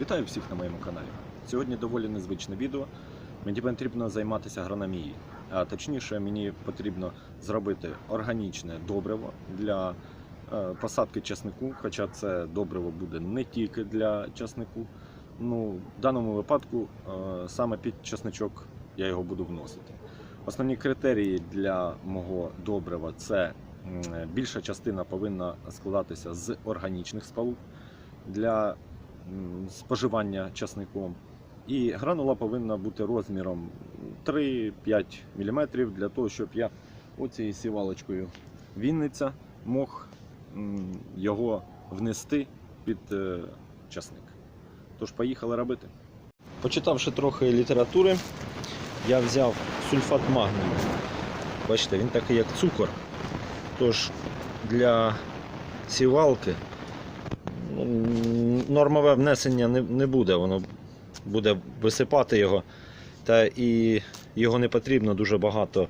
Вітаю всіх на моєму каналі. Сьогодні доволі незвичне відео. Мені потрібно займатися агрономією. А точніше, мені потрібно зробити органічне добриво для е, посадки часнику, хоча це добриво буде не тільки для часнику. Ну, в даному випадку е, саме під часничок я його буду вносити. Основні критерії для мого добрива це більша частина повинна складатися з органічних сполук для споживання часником. І гранула повинна бути розміром 3-5 мм для того, щоб я оцією сівалочкою Вінниця мог його внести під е, часник. Тож поїхали робити. Почитавши трохи літератури, я взяв сульфат магнію. Бачите, він такий як цукор. Тож для сівалки нормове внесення не, не буде, воно буде висипати його, та і його не потрібно дуже багато.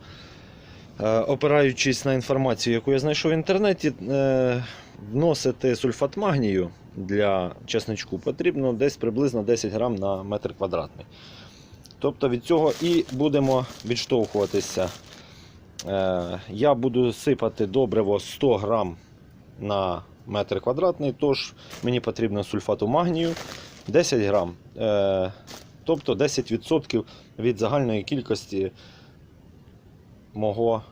Е, Опираючись на інформацію, яку я знайшов в інтернеті, е, вносити сульфат магнію для чесничку потрібно десь приблизно 10 грам на метр квадратний. Тобто від цього і будемо відштовхуватися. Е, Я буду сипати добриво 100 грам на метр квадратний, тож мені потрібно сульфату магнію 10 грам. Е, Тобто 10% від загальної кількості мого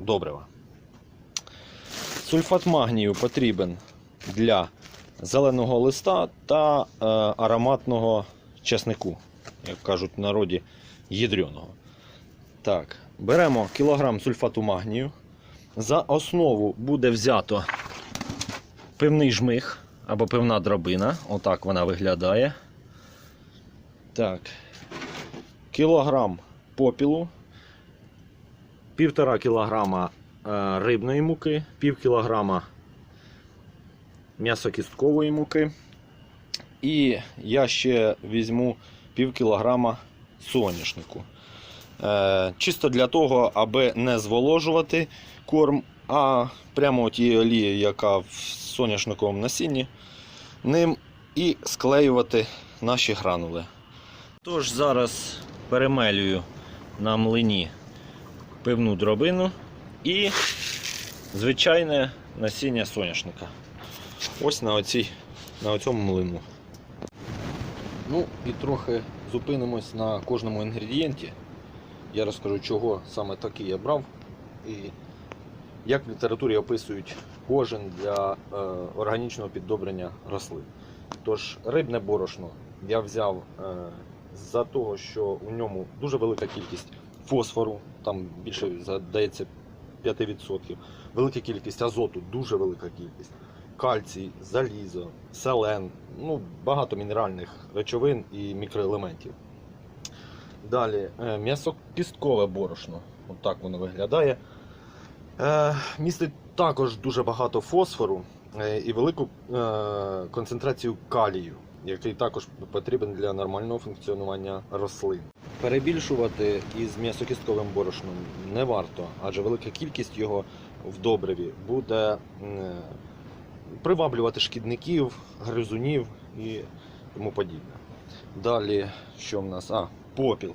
добрива. Сульфат магнію потрібен для зеленого листа та е, ароматного чеснику, як кажуть в народі, ядреного. Так, беремо кілограм сульфату магнію. За основу буде взято пивний жмих або пивна дробина. Отак вона виглядає. Так. Кілограм попілу, півтора кілограма е, рибної муки, пів кілограма м'ясокісткової муки. І я ще візьму пів кілограма соняшнику. Е, чисто для того, аби не зволожувати корм, а прямо тією олією, яка в соняшниковому насінні, ним і склеювати наші гранули. Тож зараз перемелюю на млині пивну дробину і звичайне насіння соняшника. Ось на, оцій, на цьому млину. Ну і трохи зупинимось на кожному інгредієнті. Я розкажу, чого саме такий я брав і як в літературі описують кожен для е, органічного піддобрення рослин. Тож рибне борошно я взяв е, за того, що у ньому дуже велика кількість фосфору, там більше здається 5%, велика кількість азоту, дуже велика кількість, кальцій, залізо, селен, ну, багато мінеральних речовин і мікроелементів. Далі е, м'ясокісткове борошно. От воно виглядає. Е, містить також дуже багато фосфору е, і велику е, концентрацію калію, який також потрібен для нормального функціонування рослин. Перебільшувати із м'ясокістковим борошном не варто, адже велика кількість його в добриві буде приваблювати шкідників, гризунів і тому подібне. Далі, що в нас? А, попіл.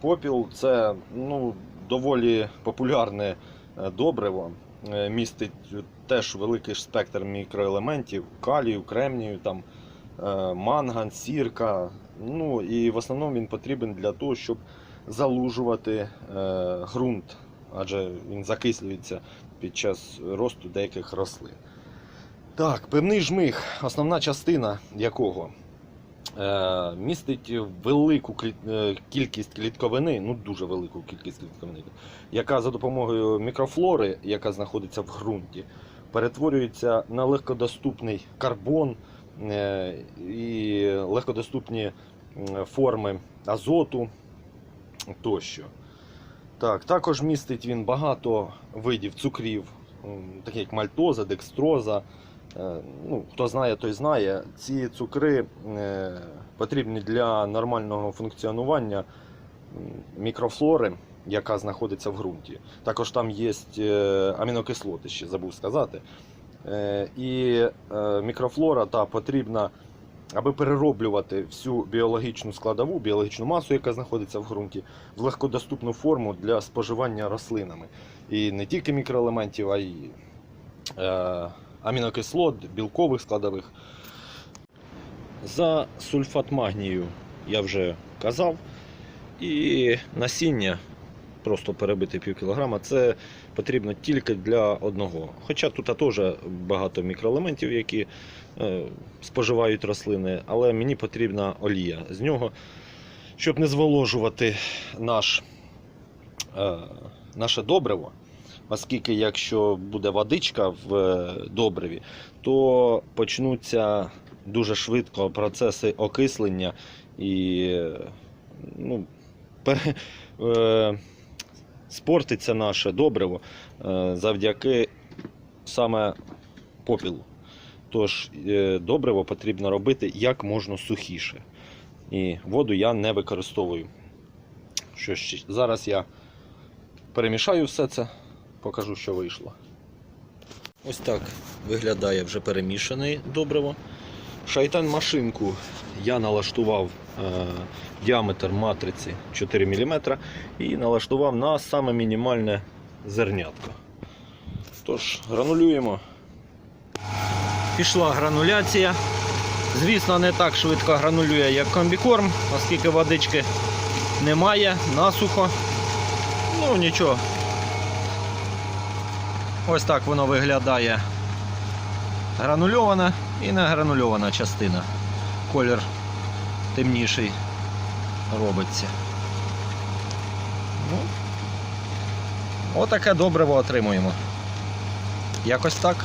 Попіл це ну, доволі популярне добриво. Е, Містить теж великий спектр мікроелементів, калію, кремнію, там, е, манган, сірка. Ну, і в основному він потрібен для того, щоб залужувати е, ґрунт, адже він закислюється під час росту деяких рослин. Так, пивний жмих, основна частина якого е, містить велику е, кількість клітковини, ну дуже велику кількість клітковини, яка за допомогою мікрофлори, яка знаходиться в ґрунті, перетворюється на легкодоступний карбон е, і легкодоступні форми азоту тощо. Так, також містить він багато видів цукрів, такі як мальтоза, декстроза. Е, Ну, хто знає, той знає. Ці цукри е, потрібні для нормального функціонування мікрофлори, яка знаходиться в ґрунті. Також там є е, амінокислоти, ще забув сказати. І мікрофлора та потрібна аби перероблювати всю біологічну складову, біологічну масу, яка знаходиться в ґрунті, в легкодоступну форму для споживання рослинами. І не тільки мікроелементів, а й амінокислот, білкових складових. За сульфат магнію я вже казав. І насіння просто перебити пів кілограма, це потрібно тільки для одного. Хоча тут теж багато мікроелементів, які е, споживають рослини, але мені потрібна олія з нього, щоб не зволожувати наш, е, наше добриво. Оскільки якщо буде водичка в е, добриві, то почнуться дуже швидко процеси окислення і ну, пере, е, спортиться наше добриво е, завдяки саме попілу. Тож е, добриво потрібно робити як можна сухіше. І воду я не використовую. Що ще? Зараз я перемішаю все це, покажу, що вийшло. Ось так виглядає вже перемішане добриво. Шайтан машинку я налаштував е, діаметр матриці 4 мм і налаштував на саме мінімальне зернятко. Тож, гранулюємо. Пішла грануляція. Звісно, не так швидко гранулює, як комбікорм, оскільки водички немає, насухо. Ну нічого. Ось так воно виглядає гранульована і не гранульована частина. Колір темніший робиться. Ну, отаке добриво отримуємо. Якось так.